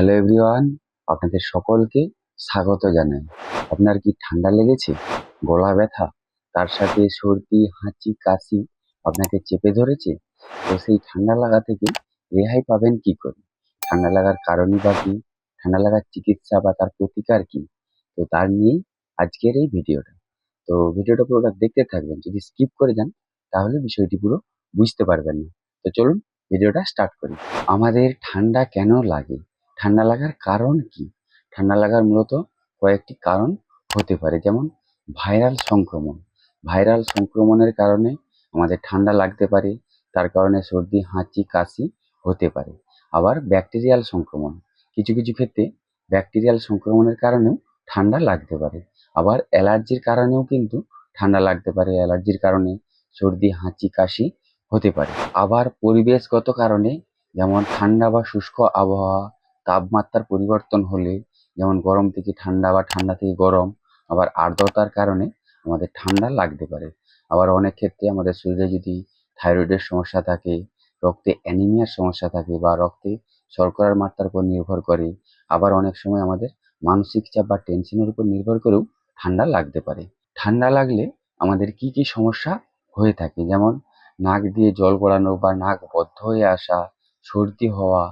Hello everyone, আপনাদের সকলকে স্বাগত জানাই। আপনার কি ঠান্ডা লেগেছে? গলা ব্যথা? তার সাথে সর্দি, হাঁচি, কাশি আপনাকে চেপে ধরেছে? তো সেই ঠান্ডা লাগা থেকে রেহাই পাবেন কি করে? ঠান্ডা লাগার কারণই বা কি? ঠান্ডা লাগার চিকিৎসা বা তার প্রতিকার কি? তো তার নিয়েই আজকের এই ভিডিওটা। তো ভিডিওটা পুরোটা দেখতে থাকবেন। যদি স্কিপ করে যান, তাহলে বিষয়টি পুরো বুঝতে পারবেন না। তো চলুন ভিডিওটা স্টার্ট করি। আমাদের ঠান্ডা কেন লাগে? ঠান্ডা লাগার কারণ কি? ঠান্ডা লাগার মূলত কয়েকটি কারণ হতে পারে, যেমন ভাইরাল সংক্রমণ। ভাইরাল সংক্রমণের কারণে আমাদের ঠান্ডা লাগতে পারে, তার কারণে সর্দি, হাঁচি, কাশি হতে পারে। আবার ব্যাকটেরিয়াল সংক্রমণ। কিছু কিছু ক্ষেত্রে ব্যাকটেরিয়াল সংক্রমণের কারণেও ঠান্ডা লাগতে পারে। আবার অ্যালার্জির কারণেও কিন্তু ঠান্ডা লাগতে পারে। অ্যালার্জির কারণে সর্দি, হাঁচি, কাশি হতে পারে। আবার পরিবেশগত কারণে, যেমন ঠান্ডা বা শুষ্ক আবহাওয়া তাপমাত্রার পরিবর্তন হলে, যেমন গরম থেকে ঠান্ডা বা ঠান্ডা থেকে গরম, আবার আর্দ্রতার কারণে আমাদের ঠান্ডা লাগতে পারে। আবার অনেক ক্ষেত্রে আমাদের শরীরে যদি থাইরয়েডের সমস্যা থাকে, রক্তে অ্যানিমিয়ার সমস্যা থাকে বা রক্তে শর্করার মাত্রার উপর নির্ভর করে, আবার অনেক সময় আমাদের মানসিক চাপ বা টেনশনের উপর নির্ভর করেও ঠান্ডা লাগতে পারে। ঠান্ডা লাগলে আমাদের কি কি সমস্যা হয়ে থাকে? যেমন নাক দিয়ে জল গড়ানো বা নাক বদ্ধ হয়ে আসা, সর্দি হওয়া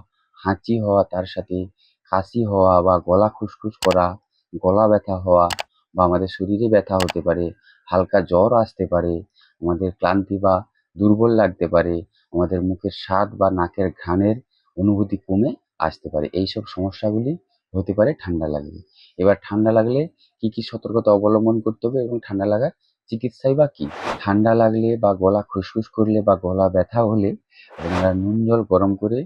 হাঁচি হওয়া, তার সাথে কাশি হওয়া বা গলা খুসখুস করা, গলা ব্যথা হওয়া বা আমাদের শরীরে ব্যথা হতে পারে, হালকা জ্বর আসতে পারে, আমাদের ক্লান্তি বা দুর্বল লাগতে পারে, আমাদের মুখের স্বাদ বা নাকের ঘ্রাণের অনুভূতি কমে আসতে পারে। এইসব সমস্যাগুলি হতে পারে ঠান্ডা লাগলে। এবার ঠান্ডা লাগলে কি কি সতর্কতা অবলম্বন করতে হবে এবং ঠান্ডা লাগার চিকিৎসাই বা কি? ঠান্ডা লাগলে বা গলা খুসখুস করলে বা গলা ব্যথা হলে আপনারা নুন জল গরম করে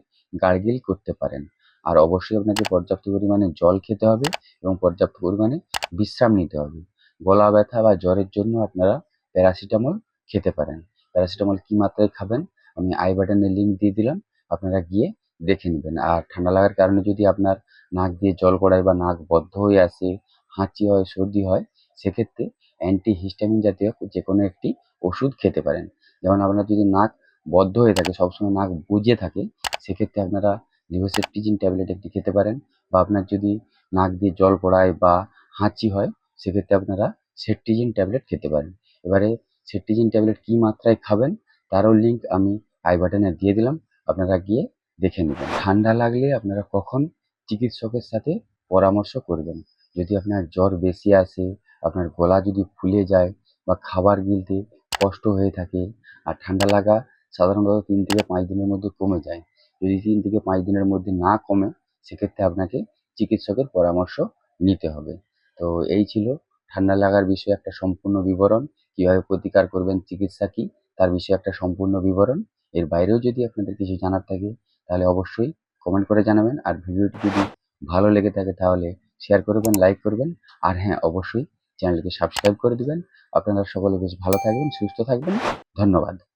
গার্গেল করতে পারেন। আর অবশ্যই আপনাকে পর্যাপ্ত পরিমাণে জল খেতে হবে এবং পর্যাপ্ত পরিমাণে বিশ্রাম নিতে হবে। গলা ব্যথা বা জ্বরের জন্য আপনারা প্যারাসিটামল খেতে পারেন। প্যারাসিটামল কী মাত্রায় খাবেন? আমি আই বাটনে লিঙ্ক দিয়ে দিলাম, আপনারা গিয়ে দেখে নেবেন। আর ঠান্ডা লাগার কারণে যদি আপনার নাক দিয়ে জল গড়ায় বা নাক বদ্ধ হয়ে আসে, হাঁচি হয়, সর্দি হয়, সেক্ষেত্রে অ্যান্টি হিস্টামিন জাতীয় যে কোনো একটি ওষুধ খেতে পারেন। যেমন আপনার যদি নাক বদ্ধ হয়ে থাকে, সবসময় নাক বুজে থাকে সেক্ষেত্রে আপনারা লিভোসেট্রিজিন ট্যাবলেট একটি খেতে পারেন বা আপনার যদি নাক দিয়ে জল পড়ায় বা হাঁচি হয়, সেক্ষেত্রে আপনারা সেট্রিজিন ট্যাবলেট খেতে পারেন। এবারে সেট্রিজিন ট্যাবলেট কী মাত্রায় খাবেন, তারও লিঙ্ক আমি আই বাটনে দিয়ে দিলাম। আপনারা গিয়ে দেখে নেবেন। ঠান্ডা লাগলে আপনারা কখন চিকিৎসকের সাথে পরামর্শ করবেন। যদি আপনার জ্বর বেশি আসে, আপনার গলা যদি ফুলে যায় বা খাবার গিলতে কষ্ট হয়ে থাকে, আর ঠান্ডা লাগা সাধারণত তিন থেকে পাঁচ দিনের মধ্যে কমে যায় যদি তিন থেকে পাঁচ দিনের মধ্যে না কমে, সেক্ষেত্রে আপনাকে চিকিৎসকের পরামর্শ নিতে হবে। তো এই ছিল ঠান্ডা লাগার বিষয়ে একটা সম্পূর্ণ বিবরণ, কীভাবে প্রতিকার করবেন, চিকিৎসা কী, তার বিষয়ে একটা সম্পূর্ণ বিবরণ। এর বাইরেও যদি আপনাদের কিছু জানার থাকে, তাহলে অবশ্যই কমেন্ট করে জানাবেন। আর ভিডিওটি যদি ভালো লেগে থাকে, তাহলে শেয়ার করবেন লাইক করবেন। আর হ্যাঁ অবশ্যই চ্যানেলকে সাবস্ক্রাইব করে দেবেন। আপনারা সকলে বেশ ভালো থাকবেন, সুস্থ থাকবেন। ধন্যবাদ।